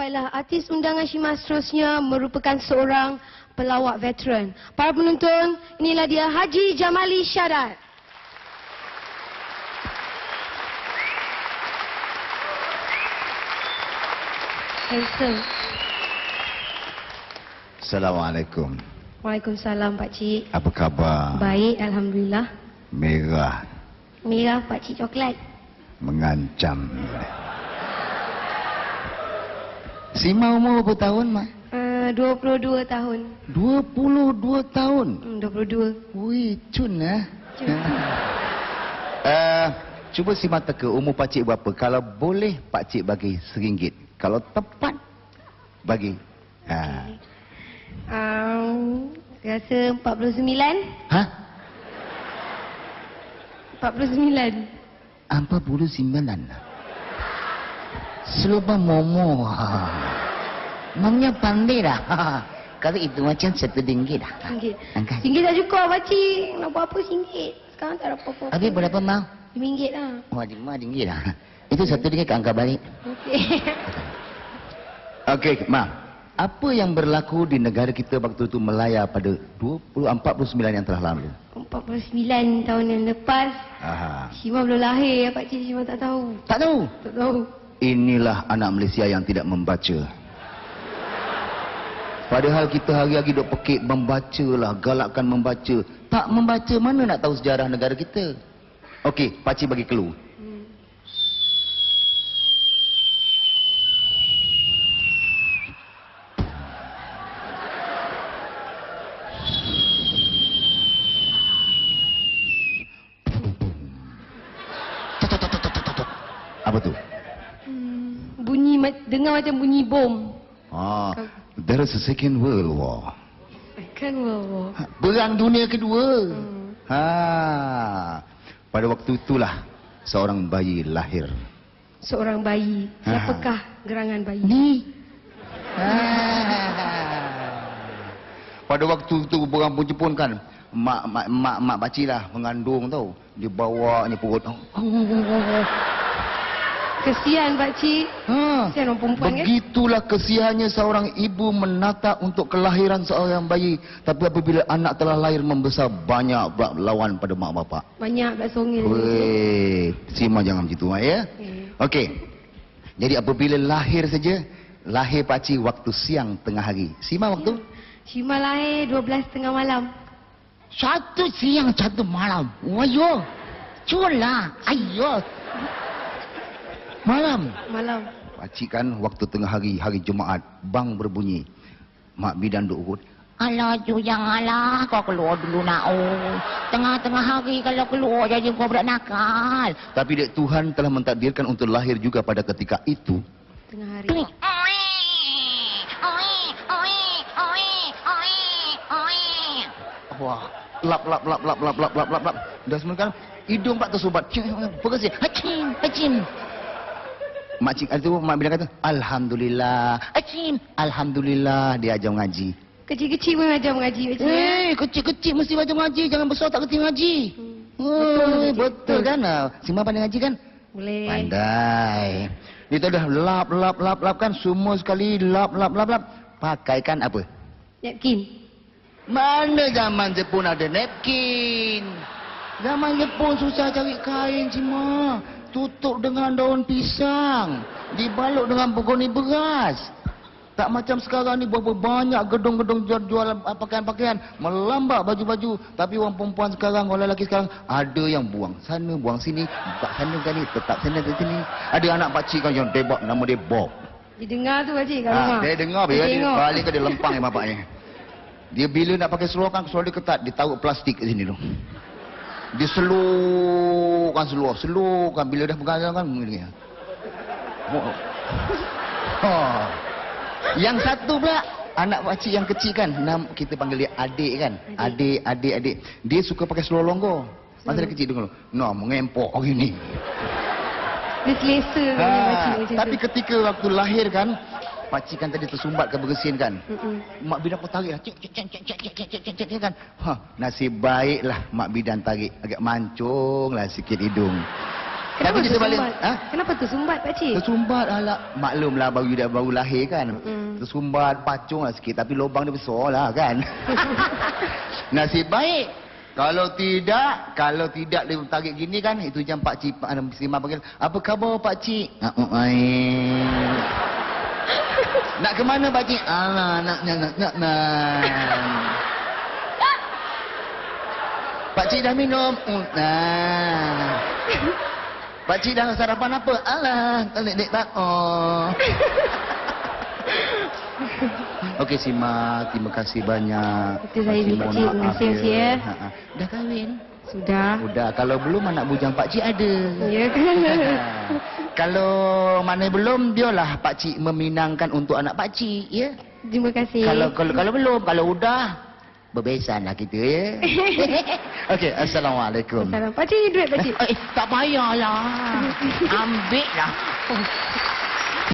Baiklah, artis undangan Shima seterusnya merupakan seorang pelawak veteran. Para penonton, inilah dia Haji Jamali Syarat. Handsome. Assalamualaikum. Waalaikumsalam Pak Cik. Apa khabar? Baik, Alhamdulillah. Merah Merah Pak Cik coklat. mengancam. Sima umur berapa tahun, Mak? Uh, 22 tahun. 22 tahun. Hmm, 22. Wih, cun eh. Cun. Uh, cuba Sima teka umur pakcik berapa. Kalau boleh pakcik bagi seringgit. Kalau tepat, bagi. Ha. Um, rasa 49. Ha? 49. Apa bulu simbalan? Selupa momo. Ha. Mamnya pandai dah. Ha. Kalau itu macam satu ringgit dah. Singgit. Angkat. Singgit tak cukup pakcik. Nak buat apa singgit? Sekarang tak ada apa-apa. Habis berapa mau? RM5 lah. Oh, lima ringgit dah. Itu satu ringgit ke angkat balik. Okey. Okey, Ma. Apa yang berlaku di negara kita waktu itu Melaya pada 20, 49 yang telah lalu? 49 tahun yang lepas. Aha. Shima belum lahir ya pakcik. Shima tak tahu. Tak tahu. Tak tahu. Inilah anak Malaysia yang tidak membaca. Padahal kita hari-hari duk pekik membaca lah, galakkan membaca. Tak membaca, mana nak tahu sejarah negara kita? Okey, pakcik bagi clue. Hmm. Apa tu? Dengar macam bunyi bom. Ah, there is a second world war. Kan wow. Ha, Perang dunia kedua. Hmm. Ha. Pada waktu itulah seorang bayi lahir. Seorang bayi. Ha. Siapakah gerangan bayi? Ni. Ha. Pada waktu itu orang pun Jepun kan mak mak mak mak pakcik lah mengandung tau. Dia bawa ni perut. Kesian pakcik. Ha. Kesian orang perempuan kan? Begitulah kesiannya seorang ibu menata untuk kelahiran seorang bayi. Tapi apabila anak telah lahir membesar banyak pula lawan pada mak bapak. Banyak kat songil. Weh, Sima jangan macam tu ya. Okey. Okey. Jadi apabila lahir saja, lahir pakcik waktu siang tengah hari. Sima waktu? Shima lahir 12 tengah malam. Satu siang, satu malam. Ayo. Culah. Ayo. Malam. Malam. Pakcik kan waktu tengah hari, hari Jumaat, bang berbunyi. Mak bidan duk urut. Alah tu janganlah kau keluar dulu nak oh. Tengah-tengah hari kalau keluar jadi kau budak nakal. Tapi dek Tuhan telah mentakdirkan untuk lahir juga pada ketika itu. Tengah hari. Oi, oi, oi, oi, oi, oi. Wah, lap lap lap lap lap lap lap lap lap. Dah semua kan hidung pak tersubat. Pergi Hacim, hacim, Makcik itu mak bidan kata, "Alhamdulillah." hacim. Alhamdulillah dia ajar mengaji. Kecil-kecil pun ajar mengaji. Eh, kecil-kecil mesti baca mengaji, jangan besar tak kerti mengaji. Hmm. Oh, Betul, betul, kan? Ah, Sima pandai ngaji kan? Boleh. Pandai. Dia dah lap lap lap lap kan semua sekali lap lap lap lap. Pakaikan apa? Napkin. Mana zaman Jepun ada napkin? Zaman Jepun susah cari kain cima. Tutup dengan daun pisang. Dibalut dengan begoni beras. Tak macam sekarang ni berapa banyak gedung-gedung jual-jual pakaian-pakaian. Melambak baju-baju. Tapi orang perempuan sekarang, orang lelaki sekarang. Ada yang buang sana, buang sini. Tak sana kali, tetap sana ke sini. Ada anak pakcik kan yang debak, nama dia Bob. Dia dengar tu pakcik kat Ha, rumah. dia dengar bila dia tengok. balik ke dia lempang yang bapaknya. Dia bila nak pakai seluar kan seluar dia ketat, dia taruh plastik kat sini tu. Dia selurkan seluar, selurkan bila dah pegang kan begini. Oh. Ha. Yang satu pula anak pakcik yang kecil kan, nam kita panggil dia adik kan. Adik, adik, adik. Dia suka pakai seluar longgar. Masa dia kecil dengar, "No, mengempok hari ni." Dia selesa ha, macam tapi ketika waktu lahir kan, pakcik kan tadi tersumbat ke bersin kan. Mm-mm. Mak bidan pun tarik lah. Cik, cik, cik, cik, cik, cik, cik, cik, cik, kan. Ha, nasib baiklah mak bidan tarik. Agak mancung lah sikit hidung. Tapi tu kita balik. Ha? Kenapa tu sumbat pakcik? Tersumbat alah. Maklumlah baru dia baru lahir kan. Mm-mm. Tersumbat pacung lah sikit tapi lubang dia besar lah kan. Nasib baik. Kalau tidak, kalau tidak dia tarik gini kan, itu macam Pak Cik, Pak Simah panggil, apa khabar Pak Cik? Ah, oh, baik. Nak ke mana Pak Cik? Alah, nak, nak, nak, nak, nak. Pak Cik dah minum? Oh, nah. Pak Cik dah sarapan apa? Alah, tak dek tak. Oh. Okey Sima, terima kasih banyak. Itu saya Pakcik Terima kasih, ya. Ha, ha. Dah kahwin? Sudah. Sudah. Kalau belum anak bujang Pak Cik ada. Ya kan? Kalau mana belum, biarlah Pak Cik meminangkan untuk anak Pak Cik, ya. Terima kasih. Kalau kalau kalau belum, kalau udah berbesanlah kita ya. Okey, assalamualaikum. Salam. Pakcik ni duit pakcik. Eh, tak payahlah. Ambil lah.